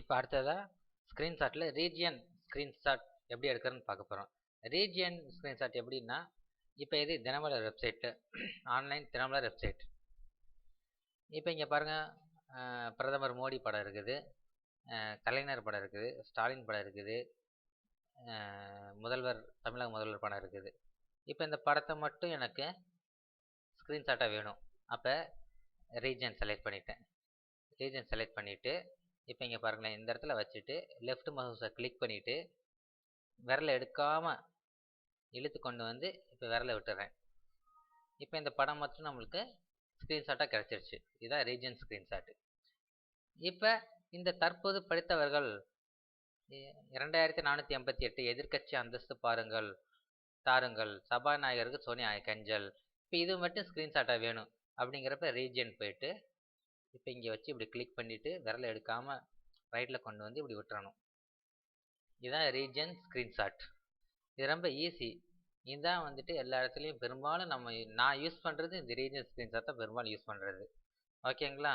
இப்போ அடுத்ததாக ஸ்க்ரீன்ஷாட்டில் region screenshot எப்படி எடுக்கிறதுன்னு பார்க்க போகிறோம் ரீஜியன் ஸ்க்ரீன்ஷாட் எப்படின்னா இப்போ இது Dinamalar website online Dinamalar website இப்போ இங்கே பாருங்கள் பிரதமர் மோடி படம் இருக்குது கலைஞர் படம் இருக்குது ஸ்டாலின் படம் இருக்குது முதல்வர் தமிழக முதல்வர் படம் இருக்குது. இப்போ இந்த படத்தை மட்டும் எனக்கு ஸ்க்ரீன்ஷாட்டாக வேணும். அப்போ ரீஜன் செலக்ட் பண்ணிட்டேன். ரீஜன் செலக்ட் பண்ணிவிட்டு இப்போ இங்கே பாருங்களேன் இந்த இடத்துல வச்சுட்டு லெஃப்ட் மவுஸை கிளிக் பண்ணிவிட்டு விரலை எடுக்காமல் இழுத்து கொண்டு வந்து இப்போ விரலை விட்டுறேன். இப்போ இந்த படம் மட்டும் நம்மளுக்கு ஸ்க்ரீன்ஷாட்டாக கிடச்சிருச்சு. இதுதான் ரீஜன் ஸ்க்ரீன்ஷாட்டு இப்போ இந்த தற்போது படித்தவர்கள் இரண்டாயிரத்தி நானூற்றி எண்பத்தி எட்டு எதிர்கட்சி அந்தஸ்து பாருங்கள் தாருங்கள் சபாநாயகருக்கு சோனியா கஞ்சல். இப்போ இது மட்டும் ஸ்க்ரீன்ஷாட்டாக வேணும் அப்படிங்கிறப்ப ரீஜன் போயிட்டு இப்போ இங்கே வச்சு இப்படி கிளிக் பண்ணிவிட்டு விரலை எடுக்காமல் ரைட்டில் கொண்டு வந்து இப்படி விட்டுறணும். இதுதான் ரீஜன் ஸ்க்ரீன்ஷாட் இது ரொம்ப ஈஸி இதுதான் வந்துட்டு எல்லா இடத்துலையும் பெரும்பாலும் நம்ம நான் யூஸ் பண்ணுறது இந்த ரீஜன் ஸ்க்ரீன்ஷாட் தான் பெரும்பாலும் யூஸ் பண்ணுறது ஓகேங்களா